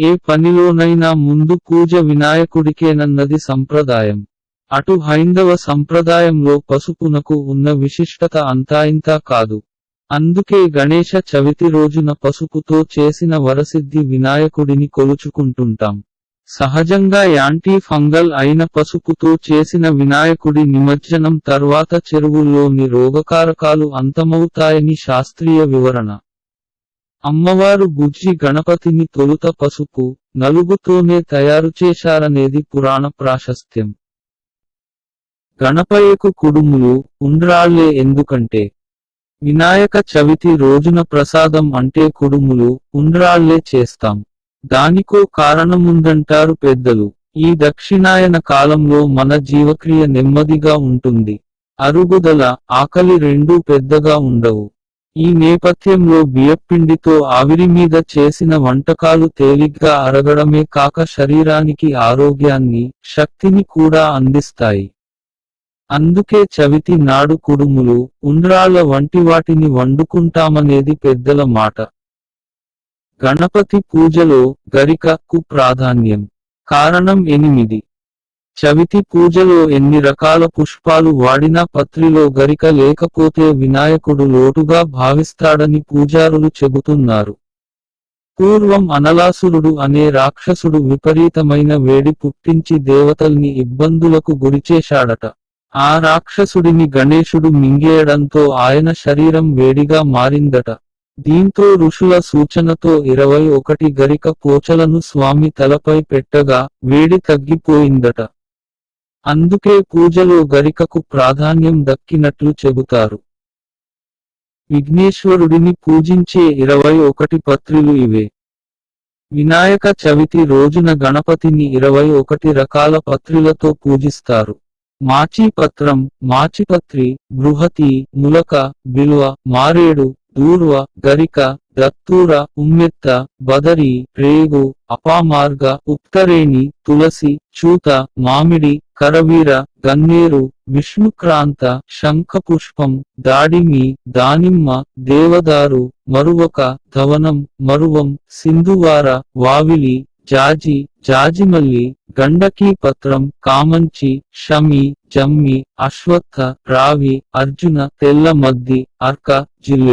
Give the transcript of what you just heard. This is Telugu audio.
ఏ పనిలోనైనా ముందు పూజ వినాయకుడికేనన్నది సంప్రదాయం. అటు హైందవ సంప్రదాయంలో పసుపునకు ఉన్న విశిష్టత అంతా ఇంతా కాదు. అందుకే గణేశ చవితి రోజున పసుపుతో చేసిన వరసిద్ధి వినాయకుడిని కొలుచుకుంటుంటాం. సహజంగా యాంటీ ఫంగల్ అయిన పసుపుతో చేసిన వినాయకుడి నిమజ్జనం తర్వాత చెరువుల్లోని రోగకారకాలు అంతమవుతాయని శాస్త్రీయ వివరణ. అమ్మవారు బుజ్జి గణపతిని తొలుత పసుపు నలుగుతోనే తయారు చేశారనేది పురాణ ప్రాశస్త్యం. గణపయ్యకు కుడుములు ఉండ్రాళ్ళే ఎందుకంటే? వినాయక చవితి రోజున ప్రసాదం అంటే కుడుములు ఉండ్రాళ్ళే చేస్తాం. దానికో కారణముందంటారు పెద్దలు. ఈ దక్షిణాయన కాలంలో మన జీవక్రియ నెమ్మదిగా ఉంటుంది. అరుగుదల ఆకలి రెండూ పెద్దగా ఉండవు. ఈ నేపథ్యంలో బియ్యపిండితో ఆవిరి మీద చేసిన వంటకాలు తేలిగ్గా అరగడమే కాక శరీరానికి ఆరోగ్యాన్ని శక్తిని కూడా అందిస్తాయి. అందుకే చవితి నాడు కుడుములు ఉండ్రాళ్ళ వంటి వాటిని వండుకుంటామనేది పెద్దల మాట. గణపతి పూజలో గరికకు ప్రాధాన్యం. కారణం ఎనిమిది. చవితి పూజలో ఎన్ని రకాల పుష్పాలు వాడినా పత్రిలో గరిక లేకపోతే వినాయకుడు లోటుగా భావిస్తాడని పూజారులు చెబుతున్నారు. పూర్వం అనలాసురుడు అనే రాక్షసుడు విపరీతమైన వేడి పుట్టించి దేవతల్ని ఇబ్బందులకు గురిచేశాడట ఆ రాక్షసుడిని గణేశుడు మింగేయడంతో ఆయన శరీరం వేడిగా మారిందట. దీంతో ఋషుల సూచనతో ఇరవై ఒకటి గరిక పోచలను స్వామి తలపై పెట్టగా వేడి తగ్గిపోయిందట. అందుకే పూజలో గరికకు ప్రాధాన్యం దక్కినట్లు చెబుతారు. విఘ్నేశ్వరుడిని పూజించే ఇరవై ఒకటి పత్రిలు ఇవే. వినాయక చవితి రోజున గణపతిని ఇరవై ఒకటి రకాల పత్రిలతో పూజిస్తారు. మాచిపత్రం మాచిపత్రి బృహతి ములక బిల్వ మారేడు దూర్వ గరిక దత్తూర ఉమ్మెత్త బదరి రేగు అపామార్గ ఉత్తరేణి తులసి చూత మామిడి కరవీర గన్నేరు విష్ణుక్రాంత శంఖపుష్పం దాడిమి దానిమ్మ దేవదారు మరువక ధవనం మరువం సింధువార వావిలి జాజి జాజిమల్లి గండకీ పత్రం కామంచి షమి జమ్మి అశ్వత్థ రావి అర్జున తెల్ల మద్ది అర్క జిల్లు